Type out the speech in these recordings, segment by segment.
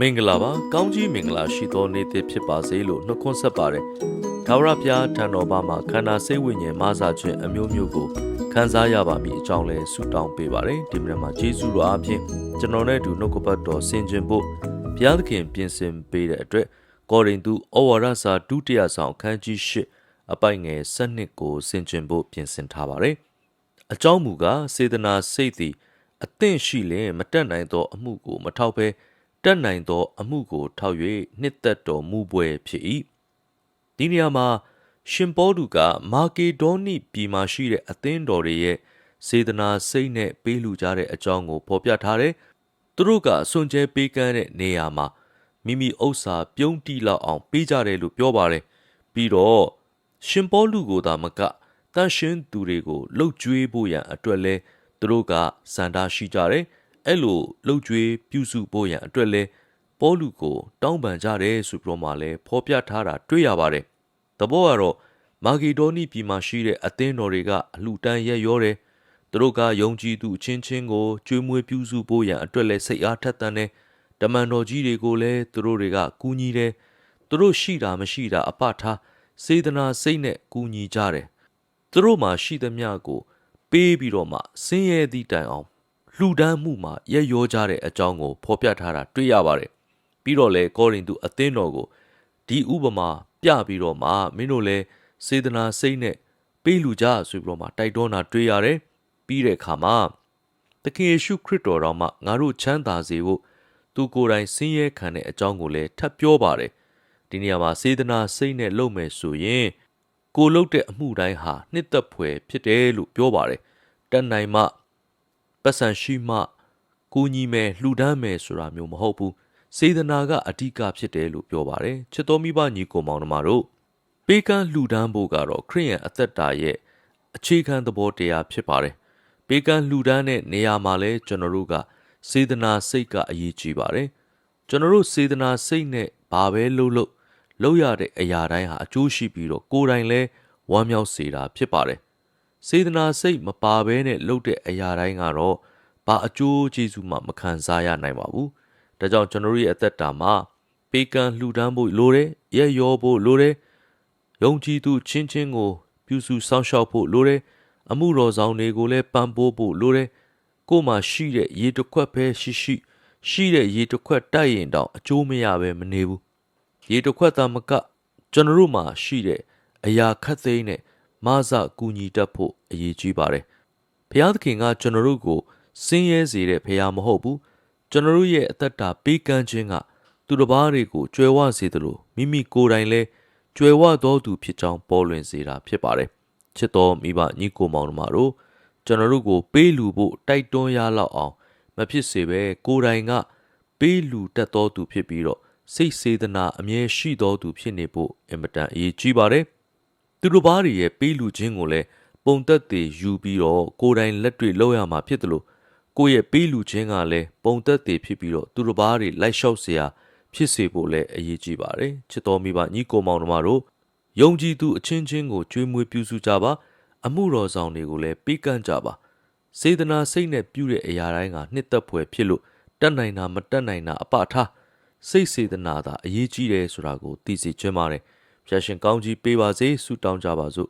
မင်္ဂလာပါကောင်းကြီးမင်္ဂလာရှိသောနေ့တစ်ဖြစ်ပါစေလို့နှုတ်ခွန်းဆက်ပါတယ်ဒါဝရဘုရားထံတော်ဘာမှာခန္ဓာစိတ်ဝိညာဉ်မဆာခြင်းအမျိုးမျိုးကိုခံစားရပါမည်အကြောင်းလဲဆုတောင်းပေးပါတယ်ဒီနေ့မှာယေရှုတော်အားဖြင့်ကျွန်တော်နဲ့အတူနှုတ်ကပတ်တော်ဆင်ခြင်ဖို့ဘုရားသခင်ပြင်ဆင်ပေးတဲ့အတွက်ကောရိန္သုဩဝါဒစာဒုတိယဆောင်အခန်းကြီး၈အပိုင်ငယ်၁၂ကိုဆင်ခြင်ဖို့ပြင်ဆင်ထားပါတယ်အကြောင်းမူကားစေတနာစိတ်သည်အသင့်ရှိလင်မတက်နိုင်သောအမှုကိုမထောက်ဘဲ တက်နိုင်သော အမှုကိုထောက်၍နှစ်သက်တော်မူပွဲဖြစ်၏ဒီနေရာမှာရှင်ပေါလုကမာကေဒေါနိပြည်မှာရှိတဲ့အသင်းတော်တွေရဲ့စေတနာစိတ်နဲ့ပေးလူကြတဲ့အကြောင်းကိုဖော်ပြထားတယ်သူတို့ကစွန့်ကြဲပေးကမ်းတဲ့နေရာမှာမိမိဥစ္စာပြုံးတိလောက်အောင်ပေးကြတယ်လို့ပြောပါတယ်ပြီးတော့ရှင်ပေါလုကိုသာမကတန်ရှင်းသူတွေကိုလှုပ်ကြွေးဖို့ရန်အတွက်လဲသူတို့ကစန္ဒရှိကြတယ် အဲ့လိုလှုပ်ကြွေးပြုစုဖို့ရန်အတွက်လဲပေါလုကိုတောင်းပန်ကြတယ်ဆိုပြီးတော့မှလဲဖော်ပြထားတာတွေ့ရပါတယ်တဘောကတော့မာဂီဒေါနီပြည်မှာရှိတဲ့အသင်းတော်တွေကအလှတန်းရက်ရောတယ်သူတို့ကယုံကြည်သူအချင်းချင်းကိုကြွေးမွေးပြုစုဖို့ရန်အတွက်လဲစိတ်အားထက်သန်တယ်တမန်တော်ကြီးတွေကိုလည်းသူတို့တွေကကူညီတယ်သူတို့ရှိတာမရှိတာအပထားစေတနာစိတ်နဲ့ကူညီကြတယ်သူတို့မှာရှိသမျှကို ပေးပြီးတော့မှဆင်းရဲသည့်တိုင်အောင် လှူဒန်းမှုမှာရက်ရောကြတဲ့အကြောင်းကိုဖော်ပြထားတာတွေ့ရပါတယ်ပြီးတော့လေကောရိန္သုအသင်းတော်ကိုဒီဥပမာပြပြီးတော့မှမင်းတို့လည်းစေတနာစိတ်နဲ့ပေးလူကြဆိုပြီးတော့မှတိုက်တွန်းတာတွေ့ရတယ်ပြီးတဲ့အခါမှာသခင်ယေရှုခရစ်တော်တော်မှငါတို့ချမ်းသာစေဖို့သူကိုယ်တိုင်ဆင်းရဲခံတဲ့အကြောင်းကိုလည်းထပ်ပြောပါတယ်ဒီနေရာမှာစေတနာစိတ်နဲ့လုပ်မယ်ဆိုရင်ကိုလုပ်တဲ့အမှုတိုင်းဟာနှစ်သက်ဖွယ်ဖြစ်တယ်လို့ပြောပါတယ်တန်နိုင်မှ ပတ်စံရှိမှကိုညီမယ်လှူဒန်းမယ်ဆိုတာမျိုးမဟုတ်ဘူးစေတနာကအဓိကဖြစ်တယ်လို့ပြောပါတယ်ချစ်တော်မိဘညီကိုမောင်နှမတို့ပေးကမ်းလှူဒန်းဖို့ကတော့ခရိယန်အသက်တာရဲ့အခြေခံသဘောတရားဖြစ်ပါတယ်ပေးကမ်းလှူဒန်းတဲ့နေရာမှာလဲကျွန်တော်တို့ကစေတနာစိတ်ကအရေးကြီးပါတယ်ကျွန်တော်တို့စေတနာစိတ်နဲ့ဘာပဲလုပ်လို့လုပ်ရတဲ့အရာတိုင်းဟာအကျိုးရှိပြီးတော့ကိုယ်တိုင်လဲဝမ်းမြောက်စေတာဖြစ်ပါတယ် စေတနာစိတ်မပါဘဲနဲ့လုပ်တဲ့အရာတိုင်းကတော့ဘာအကျိုးကျေးဇူးမှမခံစားရနိုင်ပါဘူး။ဒါကြောင့်ကျွန်တော်ရဲ့အသက်တာမှာပေးကမ်းလှူဒန်းဖို့လိုတယ်၊ရက်ရောဖို့လိုတယ်။ယုံကြည်သူချင်းချင်းကိုပြုစုစောင့်ရှောက်ဖို့လိုတယ်။အမှုတော်ဆောင်တွေကိုလည်းပံ့ပိုးဖို့လိုတယ်။ကိုယ်မှာရှိတဲ့ရေတစ်ခွက်ပဲရှိရှိရှိတဲ့ရေတစ်ခွက်တိုက်ရင်တောင်အကျိုးမရပဲမနေဘူး။ရေတစ်ခွက်သာမကကျွန်တော်တို့မှာရှိတဲ့အရာခတ်သိမ်းတဲ့ မဆကူညီတတ်ဖို့အရေးကြီးပါတယ်။ဘုရားသခင်ကကျွန်တော်တို့ကိုစင်းရဲစေတဲ့ဘုရားမဟုတ်ဘူး။ကျွန်တော်တို့ရဲ့အသက်တာပေးကမ်းခြင်းကသူတစ်ပါးတွေကိုကြွယ်ဝစေသလိုမိမိကိုယ်တိုင်လည်းကြွယ်ဝသောသူဖြစ်ကြောင်းပေါ်လွင်စေတာဖြစ်ပါတယ်။ချစ်တော်မိဘညီကိုမောင်တို့တို့ကျွန်တော်တို့ကိုပေးလူဖို့တိုက်တွန်းရလောက်အောင် မဖြစ်စေပဲကိုယ်တိုင်ကပေးလူတတ်သောသူဖြစ်ပြီးတော့စိတ်စေတနာအမြဲရှိသောသူဖြစ်နေဖို့အင်မတန်အရေးကြီးပါတယ်။ သူတို့ဘာတွေရဲ့ပေးလူခြင်းကိုလည်းပုံသက်တည်ယူပြီးတော့ကိုယ်တိုင်လက်တွေ့လုပ်ရမှာဖြစ်တယ်လို့ကိုယ့်ရဲ့ပေးလူခြင်းကလည်းပုံသက်တည်ဖြစ်ပြီးတော့သူတို့ဘာတွေလိုက်လျှောက်เสียဖြစ်စေဖို့လည်းအရေးကြီးပါတယ်။ချစ်တော်မိဘညီကိုမောင်တို့တို့ယုံကြည်သူအချင်းချင်းကိုကြွေးမွေးပြုစုကြပါအမှုတော်ဆောင်တွေကိုလည်းပေးကမ်းကြပါစေတနာစိတ်နဲ့ပြုတဲ့အရာတိုင်းကနှစ်သက်ဖွယ်ဖြစ်လို့တတ်နိုင်တာမတတ်နိုင်တာအပထားစိတ်စေတနာသာအရေးကြီးတယ်ဆိုတာကိုသိစေချင်ပါတယ် ဖျာရှင်ကောင်းကြီးပေးပါစေဆုတောင်းကြပါစို့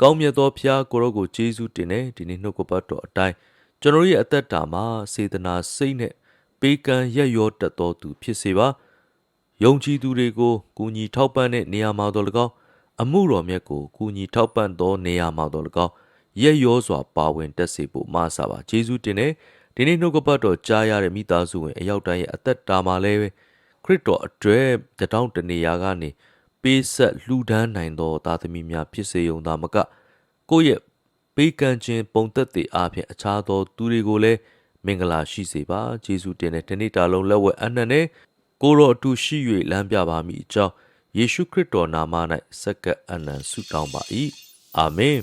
ကောင်းမြတ်သောဖျားကိုရောကိုကျေးဇူးတင်နေဒီနေ့နှုတ်ကပတ်တော်အတိုင်းကျွန်တော်ရဲ့အသက်တာမှာစေတနာစိတ်နဲ့ပေးကမ်းရက်ရောတတ်တော်သူဖြစ်စေပါယုံကြည်သူတွေကိုကူညီထောက်ပံ့တဲ့နေရာမှာတော့၎င်းအမှုတော်မြတ်ကိုကူညီထောက်ပံ့သောနေရာမှာတော့၎င်းရက်ရောစွာပါဝင်တက်စေဖို့မဆာပါကျေးဇူးတင်နေဒီနေ့နှုတ်ကပတ်တော်ကြားရတဲ့မိသားစုဝင်အရောက်တိုင်းရဲ့အသက်တာမှာလည်းခရစ်တော်အတွက်တတောင်းတနေရာကနေ ပေးဆက်လှူဒန်းနိုင်သောသားသမီးများဖြစ်စေုံသာမကကိုယ့်ရဲ့ပေးကမ်းခြင်းပုံသက်သေအားဖြင့်အခြားသောသူတွေကိုလည်းမင်္ဂလာရှိစေပါဂျေဇုတင်တဲ့တနေ့တာလုံးလက်ဝဲအနန္နဲ့ကိုရောအတူရှိ၍လမ်းပြပါမိအကြောင်းယေရှုခရစ်တော်နာမ၌စက္ကပ်အနန္ဆုတောင်းပါ၏အာမင်